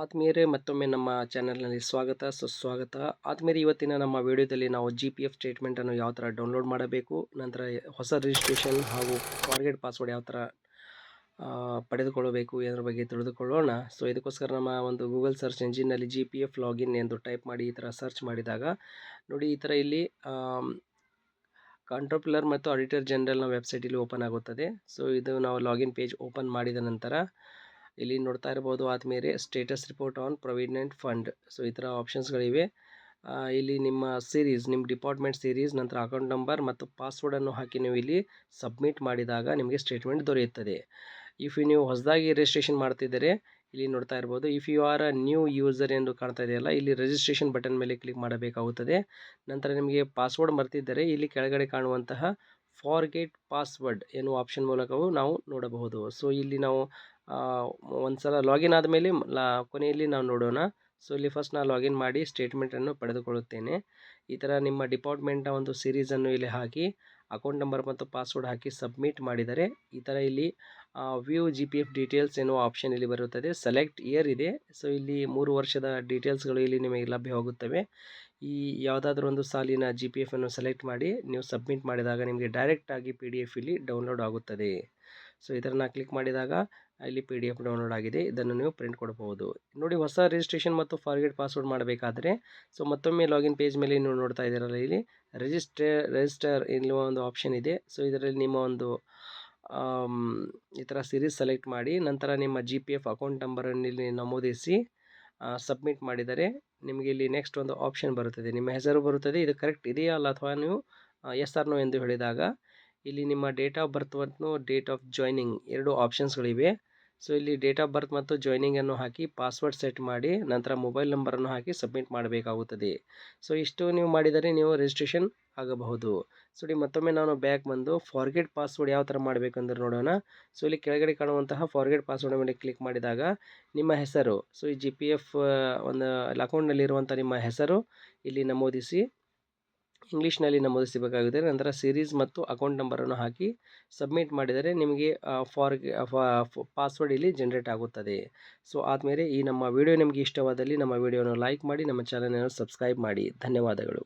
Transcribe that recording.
ಆತ್ಮೀಯರೇ, ಮತ್ತೊಮ್ಮೆ ನಮ್ಮ ಚಾನೆಲ್ನಲ್ಲಿ ಸ್ವಾಗತ, ಸುಸ್ವಾಗತ. ಆತ್ಮೀಯರೇ, ಇವತ್ತಿನ ನಮ್ಮ ವಿಡಿಯೋದಲ್ಲಿ ನಾವು ಜಿ ಪಿ ಎಫ್ ಸ್ಟೇಟ್ಮೆಂಟನ್ನು ಯಾವ ಥರ ಡೌನ್ಲೋಡ್ ಮಾಡಬೇಕು, ನಂತರ ಹೊಸ ರಿಜಿಸ್ಟ್ರೇಷನ್ ಹಾಗೂ ಟಾರ್ಗೆಟ್ ಪಾಸ್ವರ್ಡ್ ಯಾವ ಥರ ಪಡೆದುಕೊಳ್ಳಬೇಕು ಇದರ ಬಗ್ಗೆ ತಿಳಿದುಕೊಳ್ಳೋಣ. ಸೊ ಇದಕ್ಕೋಸ್ಕರ ನಮ್ಮ ಒಂದು ಗೂಗಲ್ ಸರ್ಚ್ ಇಂಜಿನ್ನಲ್ಲಿ ಜಿ ಪಿ ಎಫ್ ಲಾಗಿನ್ ಎಂದು ಟೈಪ್ ಮಾಡಿ ಈ ಥರ ಸರ್ಚ್ ಮಾಡಿದಾಗ, ನೋಡಿ ಈ ಥರ ಇಲ್ಲಿ ಕಾಂಟ್ರೋಪ್ಯುಲರ್ ಮತ್ತು ಆಡಿಟರ್ ಜನರಲ್ನ ವೆಬ್ಸೈಟ್ ಇಲ್ಲಿ ಓಪನ್ ಆಗುತ್ತದೆ. ಸೊ ಇದು ನಾವು ಲಾಗಿನ್ ಪೇಜ್ ಓಪನ್ ಮಾಡಿದ ನಂತರ ಇಲ್ಲಿ ನೋಡ್ತಾ ಇರ್ಬೋದು ಆದಮೇಲೆ status report on provident fund so ಈ ಥರ ಆಪ್ಷನ್ಸ್ಗಳಿವೆ ಇಲ್ಲಿ ನಿಮ್ಮ ಸೀರೀಸ್ ನಿಮ್ಮ ಡಿಪಾರ್ಟ್ಮೆಂಟ್ ಸೀರೀಸ್ ನಂತರ ಅಕೌಂಟ್ ನಂಬರ್ ಮತ್ತು ಪಾಸ್ವರ್ಡನ್ನು ಹಾಕಿ ನೀವು ಇಲ್ಲಿ ಸಬ್ಮಿಟ್ ಮಾಡಿದಾಗ ನಿಮಗೆ ಸ್ಟೇಟ್ಮೆಂಟ್ ದೊರೆಯುತ್ತದೆ. ಇಫ್ ನೀವು ಹೊಸದಾಗಿ ರಿಜಿಸ್ಟ್ರೇಷನ್ ಮಾಡ್ತಿದ್ದರೆ, ಇಲ್ಲಿ ನೋಡ್ತಾ ಇರ್ಬೋದು if you are a new user ಎಂದು ಕಾಣ್ತಾ ಇದೆಯಲ್ಲ, ಇಲ್ಲಿ ರಿಜಿಸ್ಟ್ರೇಷನ್ ಬಟನ್ ಮೇಲೆ ಕ್ಲಿಕ್ ಮಾಡಬೇಕಾಗುತ್ತದೆ. ನಂತರ ನಿಮಗೆ ಪಾಸ್ವರ್ಡ್ ಮರ್ತಿದ್ದರೆ ಇಲ್ಲಿ ಕೆಳಗಡೆ ಕಾಣುವಂತಹ ಫಾರ್ಗೆಟ್ ಪಾಸ್ವರ್ಡ್ ಎನ್ನುವ ಆಪ್ಷನ್ ಮೂಲಕವೂ ನಾವು ನೋಡಬಹುದು. ಸೊ ಇಲ್ಲಿ ನಾವು ಆ, ಒಂದ್ಸಲ ಲಾಗಿನ್ ಆದಮೇಲೆ ಲಾ ಕೊನೆಯಲ್ಲಿ ನಾವು ನೋಡೋಣ. ಸೊ ಇಲ್ಲಿ ಫಸ್ಟ್ ನಾನು ಲಾಗಿನ್ ಮಾಡಿ ಸ್ಟೇಟ್ಮೆಂಟನ್ನು ಪಡೆದುಕೊಳ್ಳುತ್ತೇನೆ. ಈ ಥರ ನಿಮ್ಮ ಡಿಪಾರ್ಟ್ಮೆಂಟ್ನ ಒಂದು ಸೀರೀಸನ್ನು ಇಲ್ಲಿ ಹಾಕಿ ಅಕೌಂಟ್ ನಂಬರ್ ಮತ್ತು ಪಾಸ್ವರ್ಡ್ ಹಾಕಿ ಸಬ್ಮಿಟ್ ಮಾಡಿದರೆ ಈ ಥರ ಇಲ್ಲಿ view G P F details ಎನ್ನುವ ಆಪ್ಷನ್ ಇಲ್ಲಿ ಬರುತ್ತದೆ. ಸೆಲೆಕ್ಟ್ ಇಯರ್ ಇದೆ. ಸೊ ಇಲ್ಲಿ ಮೂರು ವರ್ಷದ ಡೀಟೇಲ್ಸ್ಗಳು ಇಲ್ಲಿ ನಿಮಗೆ ಲಭ್ಯವಾಗುತ್ತವೆ ಈ ಯಾವುದಾದ್ರೂ ಒಂದು ಸಾಲಿನ ಜಿ ಪಿ ಎಫನ್ನು ಸೆಲೆಕ್ಟ್ ಮಾಡಿ ನೀವು ಸಬ್ಮಿಟ್ ಮಾಡಿದಾಗ ನಿಮಗೆ ಡೈರೆಕ್ಟಾಗಿ ಪಿ ಡಿ ಎಫ್ ಇಲ್ಲಿ ಡೌನ್ಲೋಡ್ ಆಗುತ್ತದೆ. ಸೊ ಇದನ್ನು ಕ್ಲಿಕ್ ಮಾಡಿದಾಗ ಇಲ್ಲಿ ಪಿ ಡಿ ಎಫ್ ಡೌನ್ಲೋಡ್ ಆಗಿದೆ. ಇದನ್ನು ನೀವು ಪ್ರಿಂಟ್ ಕೊಡಬಹುದು ನೋಡಿ, ಹೊಸ ರಿಜಿಸ್ಟ್ರೇಷನ್ ಮತ್ತು ಫಾರ್ಗೆಟ್ ಪಾಸ್ವರ್ಡ್ ಮಾಡಬೇಕಾದ್ರೆ ಸೊ ಮತ್ತೊಮ್ಮೆ ಲಾಗಿನ್ ಪೇಜ್ ಮೇಲೆ ನೀವು ನೋಡ್ತಾ ಇದ್ದೀರಲ್ಲ, ಇಲ್ಲಿ ರಿಜಿಸ್ಟರ್ ರಿಜಿಸ್ಟರ್ ಇಲ್ಲಿ ಒಂದು ಆಪ್ಷನ್ ಇದೆ. ಸೊ ಇದರಲ್ಲಿ ನಿಮ್ಮ ಒಂದು ಈ ಥರ ಸೀರೀಸ್ ಸೆಲೆಕ್ಟ್ ಮಾಡಿ, ನಂತರ ನಿಮ್ಮ ಜಿ ಪಿ ಎಫ್ ಅಕೌಂಟ್ ನಂಬರನ್ನು ಇಲ್ಲಿ ನಮೂದಿಸಿ ಸಬ್ಮಿಟ್ ಮಾಡಿದರೆ ನಿಮಗೆ ಇಲ್ಲಿ ನೆಕ್ಸ್ಟ್ ಒಂದು ಆಪ್ಷನ್ ಬರುತ್ತದೆ. ನಿಮ್ಮ ಹೆಸರು ಬರುತ್ತದೆ. ಇದು ಕರೆಕ್ಟ್ ಇದೆಯಾ ಅಲ್ಲ ಅಥವಾ ನೀವು ಎಸ್ ಆರ್ ನೋ ಎಂದು ಹೇಳಿದಾಗ, ಇಲ್ಲಿ ನಿಮ್ಮ ಡೇಟ್ ಆಫ್ ಬರ್ತ್ ಮತ್ತು ಡೇಟ್ ಆಫ್ ಜಾಯ್ನಿಂಗ್ ಎರಡು ಆಪ್ಷನ್ಸ್ಗಳಿವೆ ಸೊ ಇಲ್ಲಿ ಡೇಟ್ ಆಫ್ ಬರ್ತ್ ಮತ್ತು ಜಾಯ್ನಿಂಗನ್ನು ಹಾಕಿ ಪಾಸ್ವರ್ಡ್ ಸೆಟ್ ಮಾಡಿ ನಂತರ ಮೊಬೈಲ್ ನಂಬರನ್ನು ಹಾಕಿ ಸಬ್ಮಿಟ್ ಮಾಡಬೇಕಾಗುತ್ತದೆ. ಸೊ ಇಷ್ಟು ನೀವು ಮಾಡಿದರೆ ನೀವು ರಿಜಿಸ್ಟ್ರೇಷನ್ ಆಗಬಹುದು. ಸೊ ಇಲ್ಲಿ ಮತ್ತೊಮ್ಮೆ ನಾನು ಬ್ಯಾಕ್ ಬಂದು ಫಾರ್ಗೆಟ್ ಪಾಸ್ವರ್ಡ್ ಯಾವ ಥರ ಮಾಡಬೇಕಂದ್ರೆ ನೋಡೋಣ. ಸೊ ಇಲ್ಲಿ ಕೆಳಗಡೆ ಕಾಣುವಂತಹ ಫಾರ್ಗೆಟ್ ಪಾಸ್ವರ್ಡ್ ಮೇಲೆ ಕ್ಲಿಕ್ ಮಾಡಿದಾಗ ನಿಮ್ಮ ಹೆಸರು. ಸೊ ಈ ಜಿ ಪಿ ಎಫ್ ಒಂದು ಅಕೌಂಟ್ನಲ್ಲಿರುವಂಥ ನಿಮ್ಮ ಹೆಸರು ಇಲ್ಲಿ ನಮೂದಿಸಿ. ಇಂಗ್ಲೀಷ್ನಲ್ಲಿ ನಮೂದಿಸಬೇಕಾಗಿದೆ ನಂತರ ಸೀರೀಸ್ ಮತ್ತು ಅಕೌಂಟ್ ನಂಬರನ್ನು ಹಾಕಿ ಸಬ್ಮಿಟ್ ಮಾಡಿದರೆ ನಿಮಗೆ ಫಾರ್ ಪಾಸ್ವರ್ಡ್ ಇಲ್ಲಿ ಜನರೇಟ್ ಆಗುತ್ತದೆ. ಸೊ ಆದಮೇಲೆ ಈ ನಮ್ಮ ವಿಡಿಯೋ ನಿಮಗೆ ಇಷ್ಟವಾದಲ್ಲಿ ನಮ್ಮ ವಿಡಿಯೋನ ಲೈಕ್ ಮಾಡಿ, ನಮ್ಮ ಚಾನಲನ್ನು ಸಬ್ಸ್ಕ್ರೈಬ್ ಮಾಡಿ. ಧನ್ಯವಾದಗಳು.